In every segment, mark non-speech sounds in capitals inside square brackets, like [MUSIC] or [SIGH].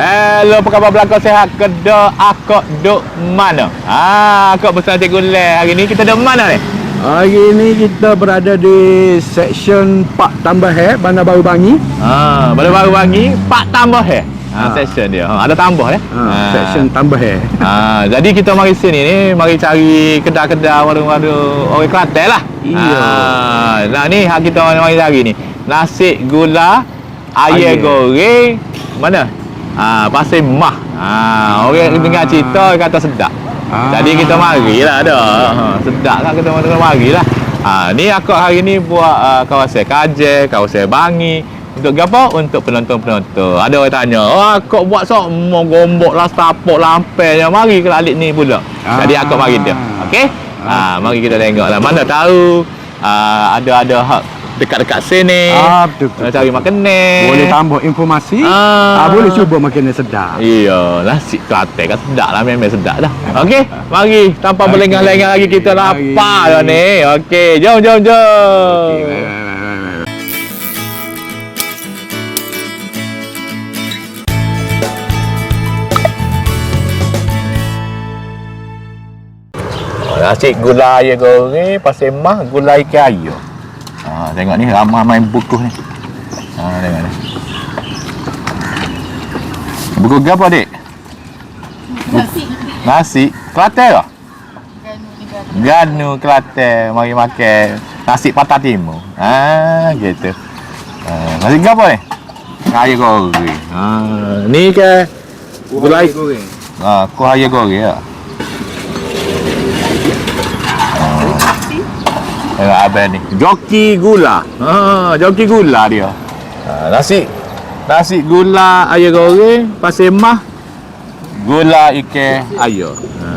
Hello, apa khabar belakang sehat? Kedua akak duk mana? Ah, akak bersama Cikgu Le. Hari ni kita duk mana ni? Hari ni kita berada di section Pak Tambah Hair Bandar Baru Bangi. Ah, baru-baru wangi, Pak tambah eh. Ah, Ah. section dia. Ha, ada tambah eh. Ha, section Tambah Hair. Ah, jadi kita mari sini ni, mari cari kedai-kedai warung-warung orang Kelantan lah. Iya. Ah, nah ni hak kita mari cari ni. Nasi gula, ayam goreng, mana? Ah, pasir mah. Ah, orang Ah. dengar cerita kata sedap. Ah. Jadi kita marilah dah. Ha, sedap kan kita mari marilah. Ah, ni akak hari ni buat uh, kawasan Kaje, kawasan Bangi. Untuk apa? Untuk penonton-penonton. Ada orang tanya, "Oh, akak buat sok mau gombok lah, stapok lampai je. Mari ke alik ni pula." Ah. Jadi akak mari dia. Okey? Ah, mari kita tengok lah. Mana tahu ah, ada-ada hak dekat-dekat sini. Ah, betul, betul. Nak cari makanan. Boleh tambah informasi. Ah. Ah. boleh cuba makanan sedap. Iya, nasi Kelantan kan sedap lah, memang sedap dah. Okey, mari. Tanpa Okey. berlengah-lengah lagi kita lapar dah ni. Okey, jom jom jom. Baik, baik. Oh, Nasi gula ayam goreng, pasir mah, gula ikan air. Ha, tengok ni ramai main buku ni. Ha, tengok ni. Buku apa dik? Nasi Nasi Kelantan ke? ganu Kelantan mari makan nasi patah timur. Ha gitu. Ha, nasi apa ni? Ayam goreng. Ha ni ke gulai goreng. ha kuah ayam goreng ya. Tengok abang ni. Joki gula. Ha, joki gula dia. Ha, nasi nasi gula ayam goreng, pasir mah, gula ikan air. Ha.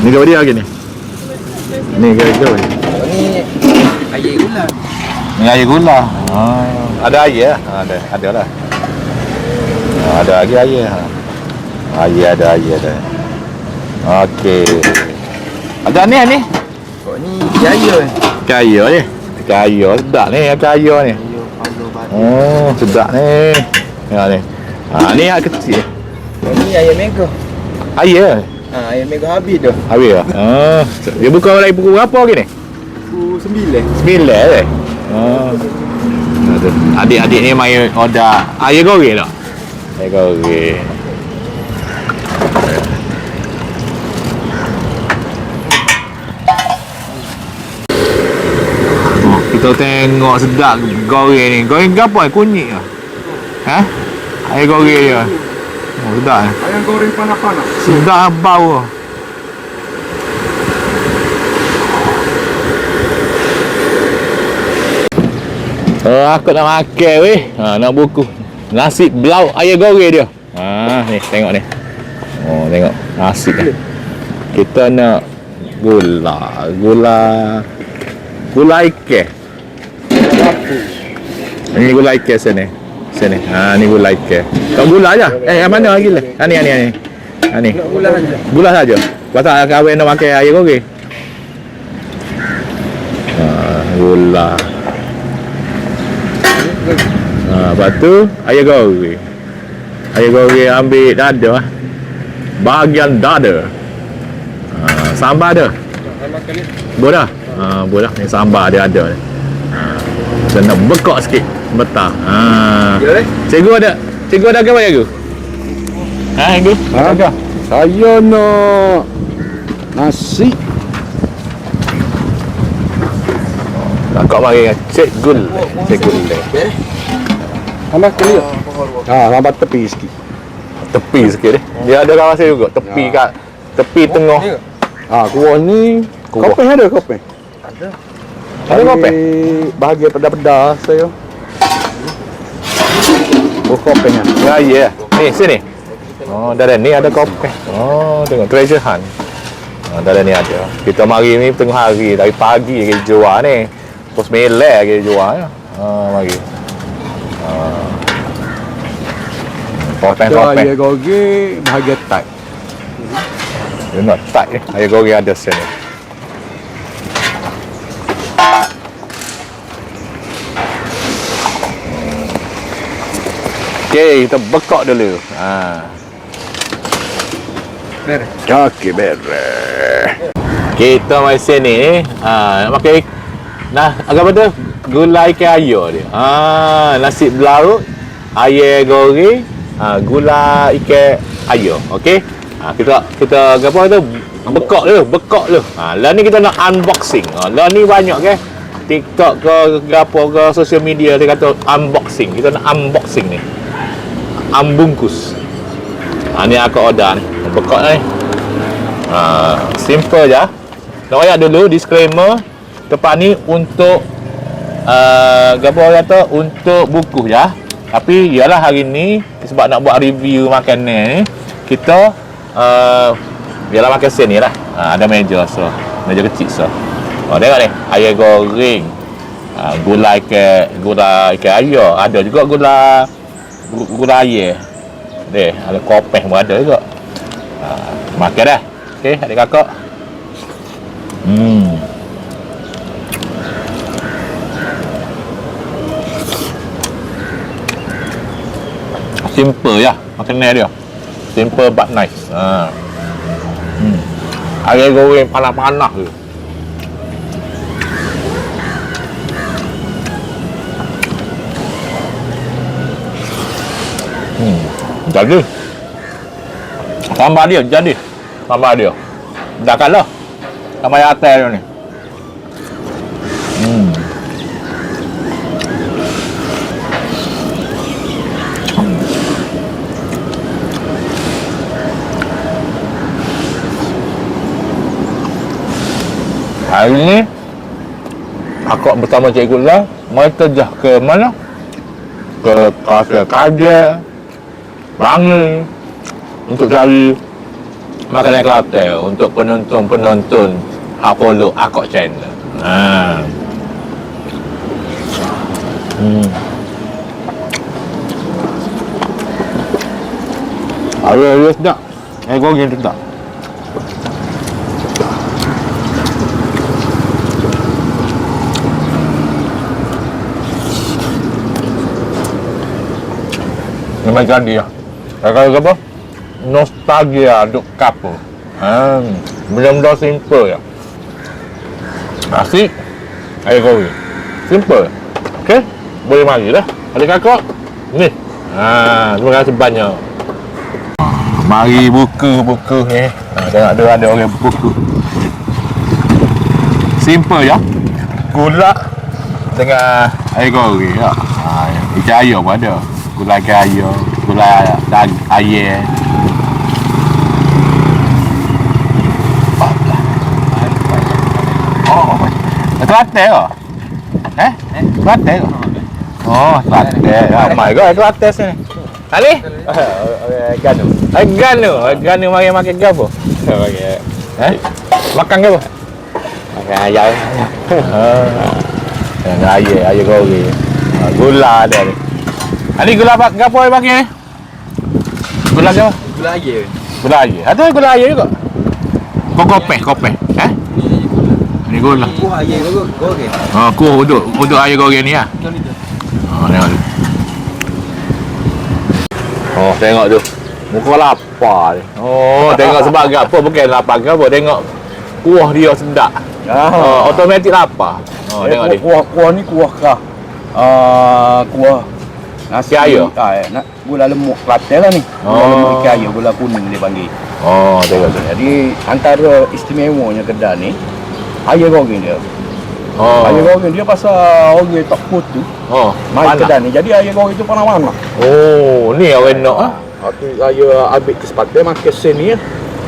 Ni kau dia lagi ni. Ni kau kau ni. Ayam gula. Ni air gula. Ha. Ada air lah. Ha, ada, ada lah. Ha, ada lagi air. Ha. Air ada, air ada. Okey. Ada ni ni. Kok ni jaya ni. Kaya ni. Kaya sedap ni, kaya ni. Oh, sedap ni. Ya ni. Ha, ni yang kecil. Ni ayam mega. Air. Ha, ayam mega habis dah. Habis lah. Ha. Dia buka lagi pukul berapa lagi ni? Pukul sembilan. Sembilan eh. Oh. Adik-adik ni main order ayam goreng tak? Ayam goreng. Oh, kita tengok sedap goreng ni. Goreng ke apa? Kunyit ke? Ha? Ayam goreng dia. Oh, sedap eh. Ayam goreng panas-panas. Sedap bau. Oh, aku nak makan weh. Ha, nak buku. Nasi belau ayam goreng dia. Ha, ni tengok ni. Oh, tengok nasi ni. Kita nak gula, gula gula ikan. Ini gula ikan sini. Sini. Ha, ni gula ikan. Kau gula aja. Eh, yang mana lagi lah? Ha, ni, ha, ni, ha, ni. Ha, ni. Gula aja. Gula saja. Pasal kahwin nak makan ayam goreng. Ha, gula. Ha, lepas tu ayam goreng. Ayam goreng ambil dada. ah. Bahagian dada. Ha, sambal ada. Boleh? Ha, boleh. Ni sambal dia ada. Kena bekak sikit. Betah. Ha. Ya, eh? Cikgu ada. Cikgu ada apa cikgu? Ha, cikgu? Ha? Ada. Saya nak nasi. Kau mari cikgu. Cikgu. Tambah kali. Ha, tambah tepi sikit. Tepi sikit dia. Dia ada kawasan juga. Tepi kat tepi tengah. Ha, kuah ni. Kopeng ada kopeng? Ada kopeng? Bahagian pedas-pedas saya. Oh, kopeng ah. Ya, ya. Ni sini. Oh, dari ni ada kopeng. Oh, tengok treasure hunt. Oh, dari ni ada. Kita mari ni tengah hari dari pagi kita jual ni. Pos melek kita jual ya. Ha, mari. Ha. Kopeng Ada kopeng. ayam goreng bahagian tak. Tengok tak ni. Ayam goreng ada sini. Okey, kita bekok dulu. Ha. Ber. Okey, ber. Kita mai sini. Ha, nak pakai nah agak pada Gulai ikan ayo dia. Ha, nasi belarut, ayam goreng, ha, gula ikan ayo. Okey. Ha, kita kita apa tu? Bekak dulu, bekak dulu. Ha, lah ni kita nak unboxing. Ha, lah ni banyak ke? TikTok ke, apa ke social media dia kata unboxing. Kita nak unboxing ni. Ambungkus. Ha, ni aku order ni. Bekak ni. Ha, simple je. Nak ayat dulu disclaimer. Tempat ni untuk uh, apa orang kata untuk buku ya. Tapi ialah hari ni sebab nak buat review makanan ni kita uh, ialah makan sen ni lah. Ha, ada meja so. Meja kecil so. Oh tengok ni, ayam goreng. Ha, gula ikan gula ikan air. Ada juga gula gu- gula air. Deh, ada kopeh pun ada juga. Ha, makan dah. Okey, adik kakak. Hmm. Simple ya makanan dia. Simple but nice. Ha. Hmm. Ayam goreng panas-panas tu. Hmm. Jadi. Tambah dia jadi. Tambah dia. Dah kalah. Tambah yang atas ni. Hari ni aku bersama Cikgu Lah Mereka terjah ke mana? Ke Pasir Kadir Bangi Untuk cari Makanan Kelantan Untuk penonton-penonton Apollo Akok Channel ha. Hmm. Ada-ada sedap Eh goreng sedap Memang jadi ya. Kalau apa? Nostalgia duk kapur. Ha, benda-benda simple ya. Nasi, air goreng. Simple. Okey? Boleh mari dah. Ada kakak? Ni. Ha, terima kasih banyak. Mari buku-buku ni. Ha, tengok ada ada orang buku. Simple ya. Gula dengan air goreng ya. Ha, ikan air pun ada. Gula ikan air, gula dag air. Oh, Kelantan ke? Eh? Kelantan ke? Oh, Kelantan. Oh my god, Kelantan sini. Ali? Ganu. Ganu. Ganu mari makan ke apa? Makan. Eh? Makan ke apa? Makan ayam. Dengan air, air goreng. Ah, Gula ada ni. Ali gula apa? Apa yang pakai ni? Gula apa? Gula air. Gula air. Ada gula air juga. Kau kopeh, kopeh. Eh? Ni gula. Kuah air goreng. Ha, kuah uduk, uduk air goreng ni lah. Ha, tengok tu. Oh, tengok tu. Muka lapar ni. Oh, tengok sebab apa? Bukan lapar ke apa. Tengok kuah dia sedap. Oh, automatik lapar. Oh, Eh, tengok kuah, ni. kuah, kuah ni kuah kah? Ah, kuah nasi Ikan air? Ah, eh, nak gula lemuk Kelantan lah ni. Gula Oh. lemuk ikan air, gula kuning dia panggil. Oh, tengok tu. Jadi antara istimewanya kedai ni air goreng dia. Oh. Air goreng dia pasal orang tak putu Oh, mai panas. kedai ni. Jadi air goreng tu panas-panas. Oh, ni orang nak ah. Aku air ambil kesempatan makan sen ni. ya.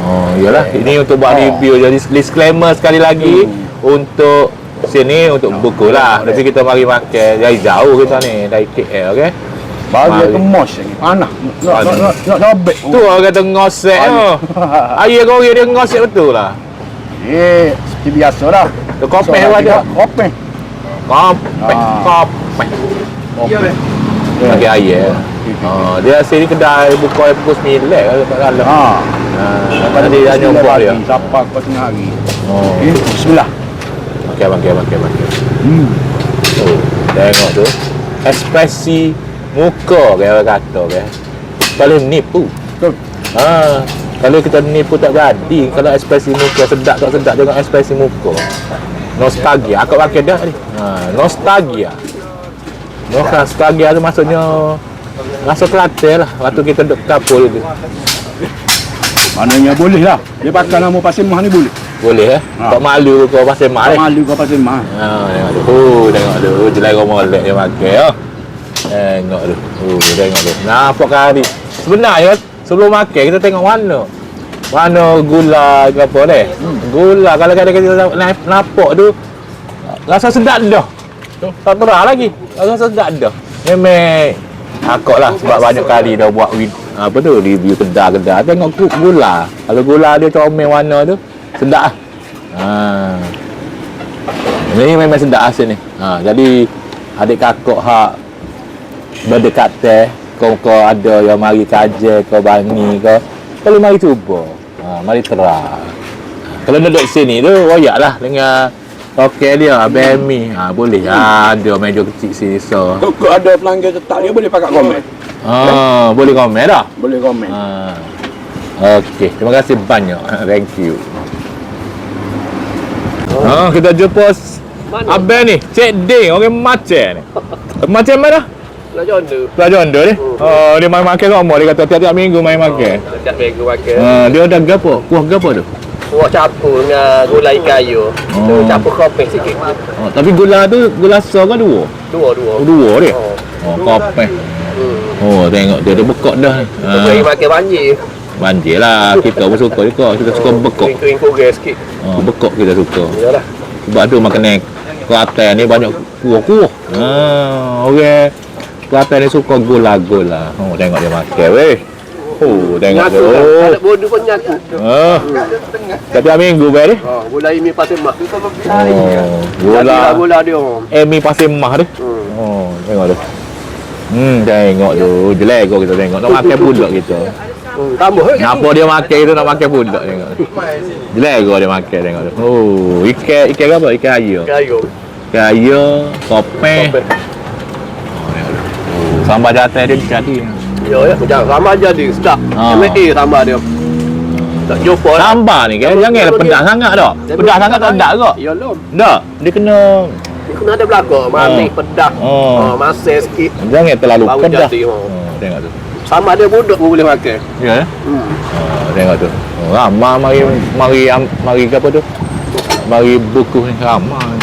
Oh, iyalah. Ini untuk buat Oh. review. Jadi disclaimer sekali lagi untuk sini untuk buku lah. Tapi kita mari makan dari jauh kita ni dari KL, okey? Bagi Mari. tu mos ni. Panas. Nak nak nak nak nobek. Tu orang kata ngosek tu. [LAUGHS] Air goreng dia ngosek betul lah. Eh, seperti biasa lah. Tu kopeh pun ada. Kopeh. Kopeh, Ah. kopeh. Ya, Bagi air. Oh, dia sini kedai buka pukul 9 kalau tak salah. Ha. Ha, tadi dah nyumpuk dia. Sampai ke tengah hari. Oh. Okay, bismillah. Okey, okey, okey, okey. Hmm. Oh, tengok tu. Ekspresi muka ke orang kata ke. Kalau nipu. Betul. Ha, kalau kita nipu tak jadi, kalau ekspresi muka sedap tak sedap tengok ekspresi muka. Nostalgia, aku pakai dah ni. Ha, nostalgia. Nostalgia tu maksudnya rasa Kelantan lah waktu kita duduk kapul tu. Maknanya boleh lah. Dia pakai nama Pasir Mah ni boleh. Boleh eh? Ha. Tak malu kau pasal mak Tak ni. malu kau Pasir Mah. Ha, tengok tu. Oh, tengok tu. Jelai molek dia pakai oh. Tengok tu. Oh, tengok tu. Nampak kali. Sebenarnya sebelum makan kita tengok warna. Warna gula ke apa ni? Hmm. Gula kalau kadang kita nampak tu rasa sedap dah. Tak terah lagi. Rasa sedap dah. Memang akak lah sebab banyak kali dah buat apa tu review kedai-kedai tengok gu- gula. Kalau gula dia comel warna tu sedap lah. Ha. Ini memang sedap asal ni. Ha, jadi adik kakak hak berdekatan kau kau ada yang mari kaji kau bani kau kalau mari cuba. Ha, mari terang. Kalau duduk sini tu royak lah dengan Okey dia BMI. Ha boleh. Ha, ada meja kecil sini so. Kalau ada pelanggan tetap dia boleh pakai komen. Ha boleh komen dah. Boleh komen. Ha. Okey, terima kasih banyak. [LAUGHS] Thank you. Ha, kita jumpa Abang ni, Cik Ding, orang macam [LAUGHS] ni. Macam mana? Pelajar tu. Pelajar anda ni? Oh, dia main makan sama. Dia kata tiap-tiap minggu main makan. Dah minggu makan. Ha, dia ada gapo? Kuah gapo tu? Kuah campur dengan gula ikan ayu. Tu Oh. campur kopi sikit. Oh, tapi gula tu gula so ke dua? Dua-dua. Oh, dua dia. Oh. Oh, kopi. Hmm. Oh, tengok dia ada bekok dah ni. Tu bagi Ha, makan banjir. banjir lah. Kita pun suka juga. Kita suka bekok. Kering-kering kurang sikit. Oh, bekok kita suka. Yalah. Sebab tu makanan Kelantan ni banyak kuah-kuah. Ha, orang Kelantan ni suka gula-gula. Oh, tengok dia makan weh. Oh, tengok tu. kan. Oh. Ada bodoh pun nyaku. Ah. Setiap minggu weh ni. Oh, gula ini pasir mah. Oh, Gula. gula. Gula dia. Eh, mi pasir mah tu. Hmm. Oh, tengok tu. Hmm, tengok tu. Jelek kau kita tengok. Nak makan budak kita. Hmm. Tambah lagi. Apa dia makan itu nak makan budak tengok. Jelek kau dia makan tengok tu. Oh, ikan ikan apa? Ikan. Kayu. Ikan air, kopi. Kopi. Oh, sambal jatah dia jadi. Ya, ya. Macam sama jadi. Sedap. Ah. MA tambah dia. Tak jumpa lah. Sambal ni kan janganlah pedas sangat dah. Pedas sangat tak sedap ke? Ya, lom. Tak, dia kena Dia kena ada belakang. Manis, pedas. Oh. Oh, masin sikit. jangan terlalu pedas. oh. Oh, tengok tu. Sama dia budak pun boleh makan. Ya. eh? Hmm. Oh, tengok tu. Oh, ramai mari mari mari ke apa tu? Mari buku ni ramai.